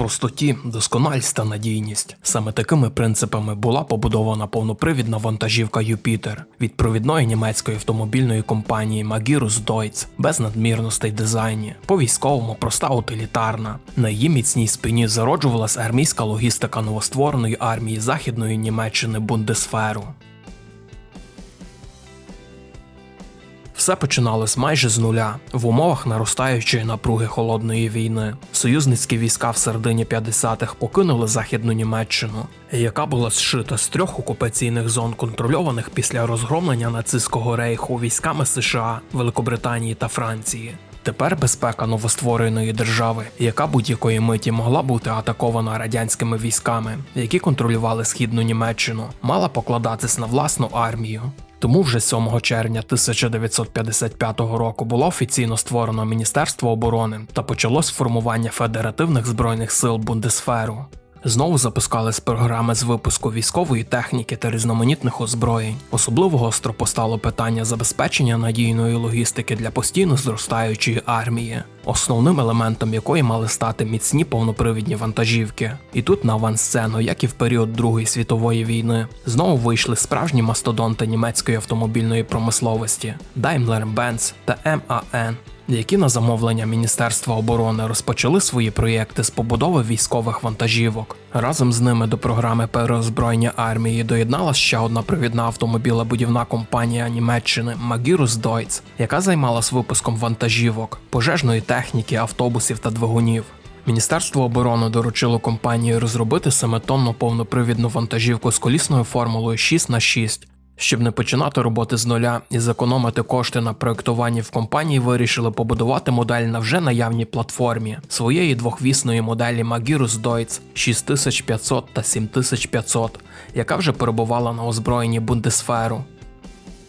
простоті, досконалість та надійність. Саме такими принципами була побудована повнопривідна вантажівка Юпітер від провідної німецької автомобільної компанії Magirus Deutz без надмірностей дизайні. По військовому проста утилітарна. На її міцній спині зароджувалась армійська логістика новоствореної армії Західної Німеччини Бундесферу. Все починалось майже з нуля в умовах наростаючої напруги холодної війни. Союзницькі війська в середині 50-х покинули західну Німеччину, яка була зшита з трьох окупаційних зон, контрольованих після розгромлення нацистського рейху військами США, Великобританії та Франції. Тепер безпека новоствореної держави, яка будь-якої миті могла бути атакована радянськими військами, які контролювали східну Німеччину, мала покладатись на власну армію. Тому вже 7 червня 1955 року було офіційно створено Міністерство оборони та почалось формування федеративних збройних сил Бундесферу. Знову запускались програми з випуску військової техніки та різноманітних озброєнь. Особливо гостро постало питання забезпечення надійної логістики для постійно зростаючої армії, основним елементом якої мали стати міцні повнопривідні вантажівки. І тут на авансцену, як і в період Другої світової війни, знову вийшли справжні мастодонти німецької автомобільної промисловості Daimler-Benz та MAN які на замовлення Міністерства оборони розпочали свої проєкти з побудови військових вантажівок. Разом з ними до програми переозброєння армії доєдналася ще одна провідна автомобілебудівна компанія Німеччини Magirus Deutz, яка займалась випуском вантажівок, пожежної техніки, автобусів та двигунів. Міністерство оборони доручило компанії розробити семитонну повнопривідну вантажівку з колісною формулою 6 х 6 щоб не починати роботи з нуля і зекономити кошти на проєктуванні в компанії, вирішили побудувати модель на вже наявній платформі своєї двохвісної моделі Magirus Deutz 6500 та 7500, яка вже перебувала на озброєнні Бундесферу.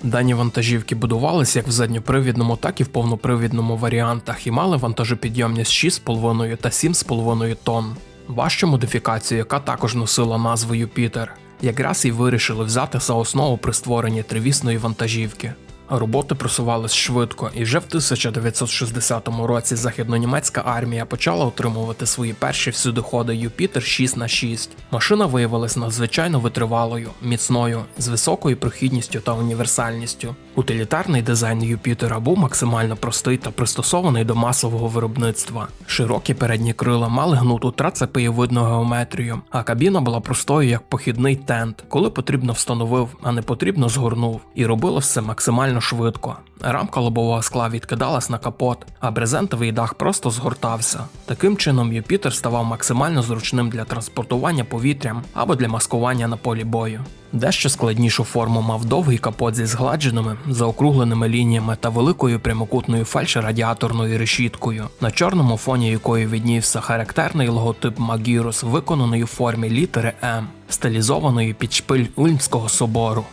Дані вантажівки будувалися як в задньопривідному, так і в повнопривідному варіантах і мали вантажопідйомність 6,5 та 7,5 тонн. Важчу модифікацію, яка також носила назву Юпітер, якраз і вирішили взяти за основу при створенні тривісної вантажівки. Роботи просувались швидко, і вже в 1960 році західнонімецька армія почала отримувати свої перші всюдиходи Юпітер 6 х 6 Машина виявилась надзвичайно витривалою, міцною, з високою прохідністю та універсальністю. Утилітарний дизайн Юпітера був максимально простий та пристосований до масового виробництва. Широкі передні крила мали гнуту трацепеєвидну геометрію, а кабіна була простою як похідний тент, коли потрібно встановив, а не потрібно згорнув, і робило все максимально швидко. Рамка лобового скла відкидалась на капот, а брезентовий дах просто згортався. Таким чином, Юпітер ставав максимально зручним для транспортування повітрям або для маскування на полі бою. Дещо складнішу форму мав довгий капот зі згладженими, заокругленими лініями та великою прямокутною фальшерадіаторною решіткою, на чорному фоні якої віднівся характерний логотип Magirus, виконаний у формі літери М, стилізованої під шпиль Ульмського собору.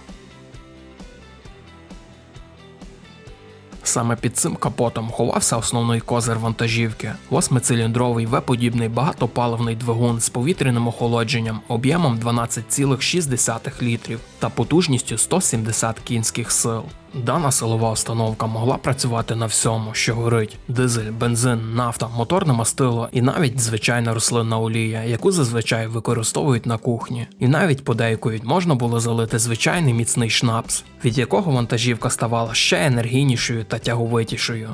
Саме під цим капотом ховався основний козир вантажівки, восьмициліндровий В-подібний багатопаливний двигун з повітряним охолодженням об'ємом 12,6 літрів та потужністю 170 кінських сил. Дана силова установка могла працювати на всьому, що горить: дизель, бензин, нафта, моторне мастило і навіть звичайна рослинна олія, яку зазвичай використовують на кухні. І навіть подейкують можна було залити звичайний міцний шнапс, від якого вантажівка ставала ще енергійнішою та тяговитішою.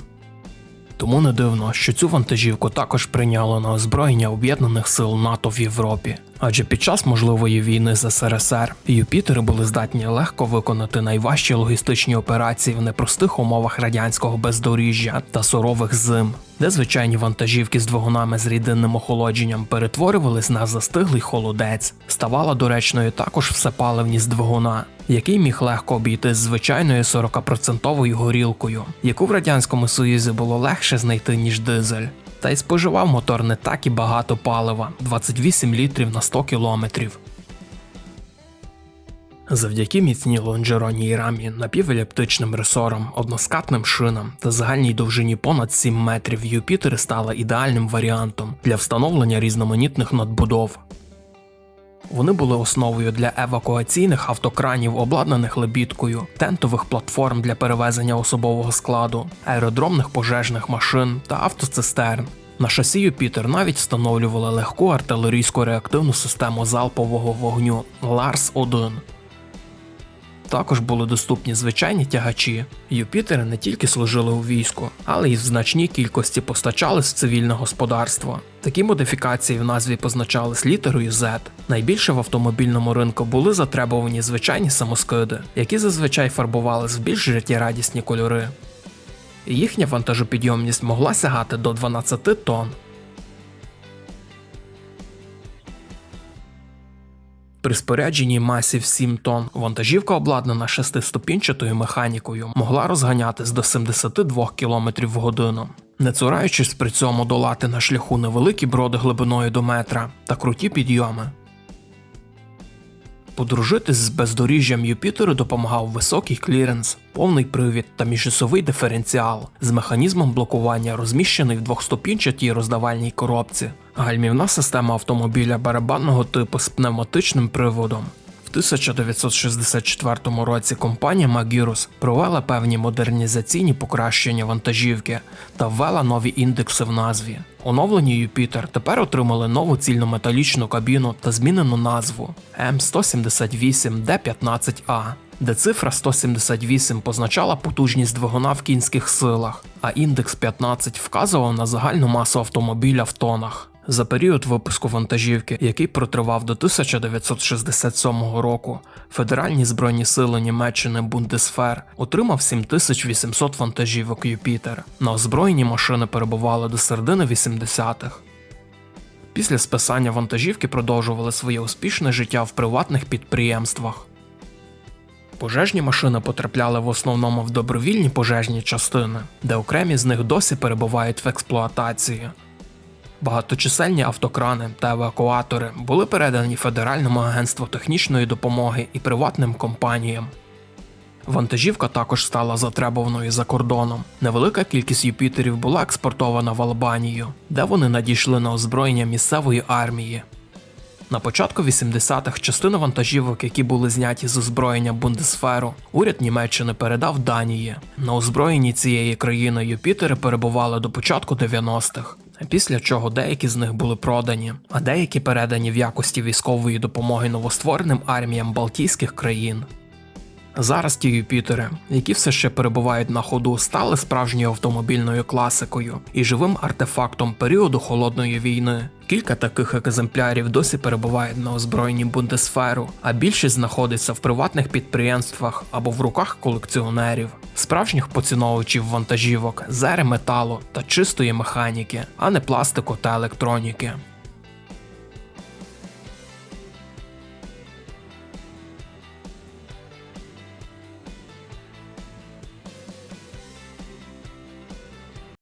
Тому не дивно, що цю вантажівку також прийняло на озброєння об'єднаних сил НАТО в Європі. Адже під час можливої війни з СРСР Юпітери були здатні легко виконати найважчі логістичні операції в непростих умовах радянського бездоріжжя та сурових зим, де звичайні вантажівки з двигунами з рідинним охолодженням перетворювались на застиглий холодець. Ставала доречною також всепаливність двигуна, який міг легко обійти з звичайною 40% горілкою, яку в радянському союзі було легше знайти ніж дизель. Та й споживав мотор не так і багато палива 28 літрів на 100 кілометрів. Завдяки міцній лонжеронній рамі, напівеліптичним ресорам, односкатним шинам та загальній довжині понад 7 метрів Юпітер стала ідеальним варіантом для встановлення різноманітних надбудов. Вони були основою для евакуаційних автокранів, обладнаних лебідкою, тентових платформ для перевезення особового складу, аеродромних пожежних машин та автоцистерн. На шасі Юпітер навіть встановлювали легку артилерійську реактивну систему залпового вогню Ларс 1 також були доступні звичайні тягачі. Юпітери не тільки служили у війську, але й в значній кількості постачались в цивільне господарство. Такі модифікації в назві позначались літерою Z. Найбільше в автомобільному ринку були затребувані звичайні самоскиди, які зазвичай фарбувались в більш життєрадісні кольори. Їхня вантажопідйомність могла сягати до 12 тонн. При спорядженій масі в 7 тонн. Вантажівка, обладнана шестиступінчатою механікою, могла розганятись до 72 км в годину, не цураючись при цьому долати на шляху невеликі броди глибиною до метра та круті підйоми. Подружитись з бездоріжжям Юпітеру допомагав високий кліренс, повний привід та міжосовий диференціал з механізмом блокування, розміщений в двохступінчатій роздавальній коробці, гальмівна система автомобіля барабанного типу з пневматичним приводом. В 1964 році компанія Magirus провела певні модернізаційні покращення вантажівки та ввела нові індекси в назві. Оновлені Юпітер тепер отримали нову цільнометалічну кабіну та змінену назву М178D15A, де цифра 178 позначала потужність двигуна в кінських силах, а індекс 15 вказував на загальну масу автомобіля в тонах. За період випуску вантажівки, який протривав до 1967 року, Федеральні збройні сили Німеччини Бундесфер отримав 7800 вантажівок Юпітер. На озброєні машини перебували до середини 80-х. Після списання вантажівки продовжували своє успішне життя в приватних підприємствах. Пожежні машини потрапляли в основному в добровільні пожежні частини, де окремі з них досі перебувають в експлуатації. Багаточисельні автокрани та евакуатори були передані Федеральному агентству технічної допомоги і приватним компаніям. Вантажівка також стала затребуваною за кордоном. Невелика кількість Юпітерів була експортована в Албанію, де вони надійшли на озброєння місцевої армії. На початку 80-х частину вантажівок, які були зняті з озброєння Бундесферу, уряд Німеччини передав Данії. На озброєнні цієї країни Юпітери перебували до початку 90-х, після чого деякі з них були продані, а деякі передані в якості військової допомоги новоствореним арміям Балтійських країн. Зараз ті Юпітери, які все ще перебувають на ходу, стали справжньою автомобільною класикою і живим артефактом періоду холодної війни. Кілька таких екземплярів досі перебувають на озброєнні Бундесферу, а більшість знаходиться в приватних підприємствах або в руках колекціонерів, справжніх поціновувачів вантажівок, зери металу та чистої механіки, а не пластику та електроніки.